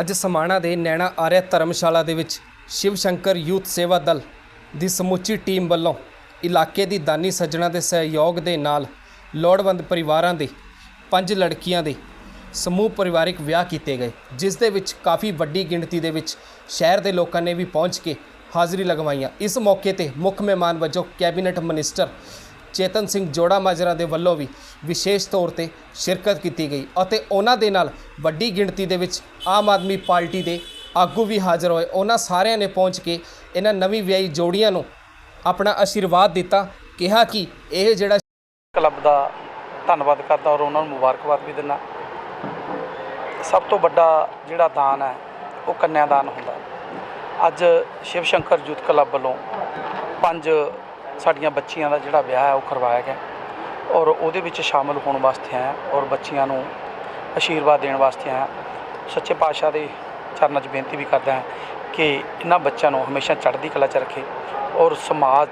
ਅੱਜ ਸਮਾਣਾ ਦੇ ਨੈਣਾ ਆਰਿਆ ਧਰਮਸ਼ਾਲਾ ਦੇ ਵਿੱਚ ਸ਼ਿਵ ਸ਼ੰਕਰ ਯੂਥ ਸੇਵਾ ਦਲ ਦੀ ਸਮੁੱਚੀ ਟੀਮ ਵੱਲੋਂ ਇਲਾਕੇ ਦੀ ਦਾਨੀ ਸੱਜਣਾ ਦੇ ਸਹਿਯੋਗ ਦੇ ਨਾਲ ਲੋੜਵੰਦ ਪਰਿਵਾਰਾਂ ਦੇ ਪੰਜ ਲੜਕੀਆਂ ਦੇ ਸਮੂਹ ਪਰਿਵਾਰਿਕ ਵਿਆਹ ਕੀਤੇ ਗਏ, ਜਿਸ ਦੇ ਵਿੱਚ ਕਾਫੀ ਵੱਡੀ ਗਿਣਤੀ ਦੇ ਵਿੱਚ ਸ਼ਹਿਰ ਦੇ ਲੋਕਾਂ ਨੇ ਵੀ ਪਹੁੰਚ ਕੇ ਹਾਜ਼ਰੀ ਲਗਵਾਈਆਂ। ਇਸ ਮੌਕੇ ਤੇ ਮੁੱਖ ਮਹਿਮਾਨ ਵਜੋਂ ਕੈਬਨਿਟ ਮਿਨਿਸਟਰ ਚੇਤਨ ਸਿੰਘ ਜੋੜਾ ਮਾਜਰਾ ਦੇ ਵੱਲੋਂ ਵੀ ਵਿਸ਼ੇਸ਼ ਤੌਰ ਤੇ ਸ਼ਿਰਕਤ ਕੀਤੀ ਗਈ ਅਤੇ ਉਹਨਾਂ ਦੇ ਨਾਲ ਵੱਡੀ ਗਿਣਤੀ ਦੇ ਵਿੱਚ ਆਮ ਆਦਮੀ ਪਾਰਟੀ ਦੇ ਆਗੂ ਵੀ ਹਾਜ਼ਰ ਹੋਏ। ਉਹਨਾਂ ਸਾਰਿਆਂ ਨੇ ਪਹੁੰਚ ਕੇ ਇਹਨਾਂ ਨਵੀਂ ਵਿਆਹੀ ਜੋੜੀਆਂ ਨੂੰ ਆਪਣਾ ਆਸ਼ੀਰਵਾਦ ਦਿੱਤਾ, ਕਿਹਾ ਕਿ ਇਹ ਜਿਹੜਾ ਕਲੱਬ ਦਾ ਧੰਨਵਾਦ ਕਰਦਾ ਔਰ ਉਹਨਾਂ ਨੂੰ ਮੁਬਾਰਕਬਾਦ ਵੀ ਦਿੰਦਾ। ਸਭ ਤੋਂ ਵੱਡਾ ਜਿਹੜਾ ਦਾਨ ਹੈ, ਉਹ ਕੰਨਿਆ ਦਾਨ ਹੁੰਦਾ। ਅੱਜ ਸ਼ਿਵ ਸ਼ੰਕਰ ਯੂਥ ਕਲੱਬ ਵੱਲੋਂ ਪੰਜ ਸਾਡੀਆਂ ਬੱਚੀਆਂ ਦਾ ਜਿਹੜਾ ਵਿਆਹ ਹੈ ਉਹ ਕਰਵਾਇਆ ਗਿਆ। ਔਰ ਉਹਦੇ ਵਿੱਚ ਸ਼ਾਮਲ ਹੋਣ ਵਾਸਤੇ ਆਇਆ ਔਰ ਬੱਚੀਆਂ ਨੂੰ ਆਸ਼ੀਰਵਾਦ ਦੇਣ ਵਾਸਤੇ ਆਇਆ। ਸੱਚੇ ਪਾਤਸ਼ਾਹ ਦੇ ਚਰਨਾਂ 'ਚ ਬੇਨਤੀ ਵੀ ਕਰਦਾ ਹਾਂ ਕਿ ਇਹਨਾਂ ਬੱਚਿਆਂ ਨੂੰ ਹਮੇਸ਼ਾ ਚੜ੍ਹਦੀ ਕਲਾ 'ਚ ਰੱਖੇ ਔਰ ਸਮਾਜ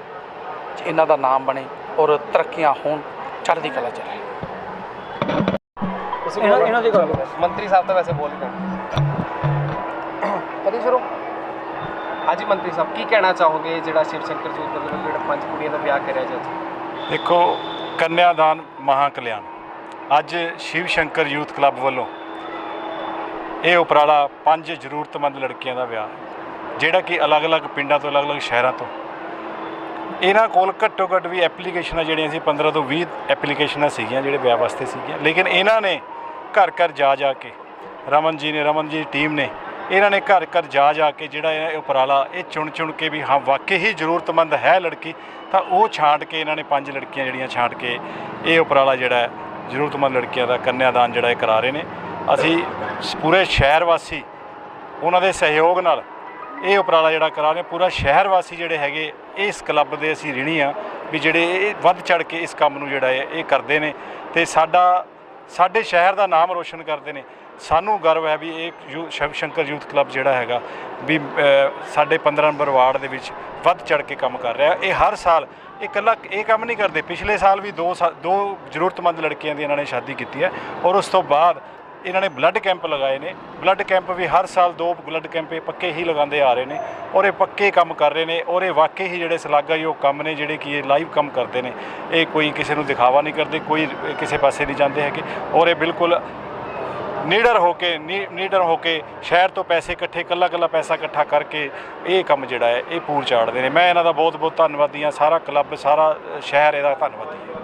'ਚ ਇਹਨਾਂ ਦਾ ਨਾਮ ਬਣੇ ਔਰ ਤਰੱਕੀਆਂ ਹੋਣ ਚੜ੍ਹਦੀ ਕਲਾ 'ਚ ਰਹੇ। ਇਹਨਾਂ ਇਹਨਾਂ ਦੀ ਗੱਲ ਮੰਤਰੀ ਸਾਹਿਬ ਤਾਂ ਵੈਸੇ ਬੋਲ ਗਏ ਹਾਂਜੀ ਮੰਤਰੀ ਸਾਹਿਬ, ਕੀ ਕਹਿਣਾ ਚਾਹੋਗੇ ਜਿਹੜਾ ਸ਼ਿਵ ਸ਼ੰਕਰ ਜੀ ਵੱਲੋਂ ਜਿਹੜਾ ਪੰਜ ਕੁੜੀਆਂ ਦਾ ਵਿਆਹ ਕਰਿਆ ਜਾ ਦੇਖੋ, ਕੰਨਿਆਦਾਨ ਮਹਾ ਕਲਿਆਣ ਅੱਜ ਸ਼ਿਵ ਸ਼ੰਕਰ ਯੂਥ ਕਲੱਬ ਵੱਲੋਂ ਇਹ ਉਪਰਾਲਾ ਪੰਜ ਜ਼ਰੂਰਤਮੰਦ ਲੜਕੀਆਂ ਦਾ ਵਿਆਹ ਜਿਹੜਾ ਕਿ ਅਲੱਗ-ਅਲੱਗ ਪਿੰਡਾਂ ਤੋਂ, ਅਲੱਗ-ਅਲੱਗ ਸ਼ਹਿਰਾਂ ਤੋਂ। ਇਹਨਾਂ ਕੋਲ ਘੱਟੋ ਘੱਟ ਵੀ ਐਪਲੀਕੇਸ਼ਨਾਂ ਜਿਹੜੀਆਂ ਸੀ 15 ਤੋਂ 20 ਐਪਲੀਕੇਸ਼ਨਾਂ ਸੀਗੀਆਂ ਜਿਹੜੇ ਵਿਆਹ ਵਾਸਤੇ ਸੀਗੀਆਂ। ਲੇਕਿਨ ਇਹਨਾਂ ਨੇ ਘਰ ਘਰ ਜਾ ਜਾ ਕੇ ਰਮਨ ਜੀ ਨੇ, ਰਮਨ ਜੀ ਦੀ ਟੀਮ ਨੇ ਇਹਨਾਂ ਨੇ ਘਰ ਘਰ ਜਾ ਜਾ ਕੇ ਜਿਹੜਾ ਇਹ ਉਪਰਾਲਾ, ਇਹ ਚੁਣ ਚੁਣ ਕੇ ਵੀ ਹਾਂ, ਵਾਕਈ ਹੀ ਜ਼ਰੂਰਤਮੰਦ ਹੈ ਲੜਕੀ, ਤਾਂ ਉਹ ਛਾਂਟ ਕੇ ਇਹਨਾਂ ਨੇ ਪੰਜ ਲੜਕੀਆਂ ਜਿਹੜੀਆਂ ਛਾਂਟ ਕੇ ਇਹ ਉਪਰਾਲਾ ਜਿਹੜਾ ਜ਼ਰੂਰਤਮੰਦ ਲੜਕੀਆਂ ਦਾ ਕੰਨਿਆਦਾਨ ਜਿਹੜਾ ਇਹ ਕਰਾ ਰਹੇ ਨੇ। ਅਸੀਂ ਪੂਰੇ ਸ਼ਹਿਰ ਵਾਸੀ ਉਹਨਾਂ ਦੇ ਸਹਿਯੋਗ ਨਾਲ ਇਹ ਉਪਰਾਲਾ ਜਿਹੜਾ ਕਰਾ ਰਹੇ ਪੂਰਾ ਸ਼ਹਿਰ ਵਾਸੀ ਜਿਹੜੇ ਹੈਗੇ, ਇਸ ਕਲੱਬ ਦੇ ਅਸੀਂ ਰਿਣੀ ਆ ਵੀ ਜਿਹੜੇ ਇਹ ਵੱਧ ਚੜ ਕੇ ਇਸ ਕੰਮ ਨੂੰ ਜਿਹੜਾ ਹੈ, ਇਹ ਕਰਦੇ ਨੇ ਤੇ ਸਾਡਾ, ਸਾਡੇ ਸ਼ਹਿਰ ਦਾ ਨਾਮ ਰੋਸ਼ਨ ਕਰਦੇ ਨੇ। ਸਾਨੂੰ ਗਰਵ ਹੈ ਵੀ ਇਹ ਯੂ- ਸ਼ਿਵ ਸ਼ੰਕਰ ਯੂਥ ਕਲੱਬ ਜਿਹੜਾ ਹੈਗਾ ਵੀ ਸਾਡੇ 15 ਨੰਬਰ ਵਾਰਡ ਦੇ ਵਿੱਚ ਵੱਧ ਚੜ ਕੇ ਕੰਮ ਕਰ ਰਿਹਾ। ਇਹ ਹਰ ਸਾਲ ਇਹ ਇਕੱਲਾ ਇਹ ਕੰਮ ਨਹੀਂ ਕਰਦੇ। ਪਿਛਲੇ ਸਾਲ ਵੀ ਦੋ ਸਾ- ਦੋ ਜ਼ਰੂਰਤਮੰਦ ਲੜਕੀਆਂ ਦੀ ਇਹਨਾਂ ਨੇ ਸ਼ਾਦੀ ਕੀਤੀ ਹੈ ਔਰ ਉਸ ਤੋਂ ਬਾਅਦ ਇਹਨਾਂ ਨੇ ਬਲੱਡ ਕੈਂਪ ਲਗਾਏ ਨੇ। ਬਲੱਡ ਕੈਂਪ ਵੀ ਹਰ ਸਾਲ ਦੋ ਬਲੱਡ ਕੈਂਪ ਇਹ ਪੱਕੇ ਹੀ ਲਗਾਉਂਦੇ ਆ ਰਹੇ ਨੇ ਔਰ ਇਹ ਪੱਕੇ ਕੰਮ ਕਰ ਰਹੇ ਨੇ ਔਰ ਇਹ ਵਾਕਈ ਹੀ ਜਿਹੜੇ ਸ਼ਲਾਘਾਯੋਗ ਕੰਮ ਨੇ, ਜਿਹੜੇ ਕਿ ਇਹ ਲਾਈਵ ਕੰਮ ਕਰਦੇ ਨੇ, ਇਹ ਕੋਈ ਕਿਸੇ ਨੂੰ ਦਿਖਾਵਾ ਨਹੀਂ ਕਰਦੇ, ਕੋਈ ਕਿਸੇ ਪਾਸੇ ਨਹੀਂ ਜਾਂਦੇ ਹੈਗੇ ਔਰ ਇਹ ਬਿਲਕੁਲ ਨੀਡਰ ਹੋ ਕੇ, ਨੀ- ਨੀਡਰ ਹੋ ਕੇ ਸ਼ਹਿਰ ਤੋਂ ਪੈਸੇ ਇਕੱਠੇ ਕੱਲਾ ਕੱਲਾ ਪੈਸਾ ਇਕੱਠਾ ਕਰਕੇ ਇਹ ਕੰਮ ਜਿਹੜਾ ਹੈ, ਇਹ ਪੂਰ ਚਾੜਦੇ ਨੇ। ਮੈਂ ਇਹਨਾਂ ਦਾ ਬਹੁਤ ਬਹੁਤ ਧੰਨਵਾਦੀ ਹਾਂ। ਸਾਰਾ ਕਲੱਬ, ਸਾਰਾ ਸ਼ਹਿਰ ਇਹਦਾ ਧੰਨਵਾਦੀ ਹੈ।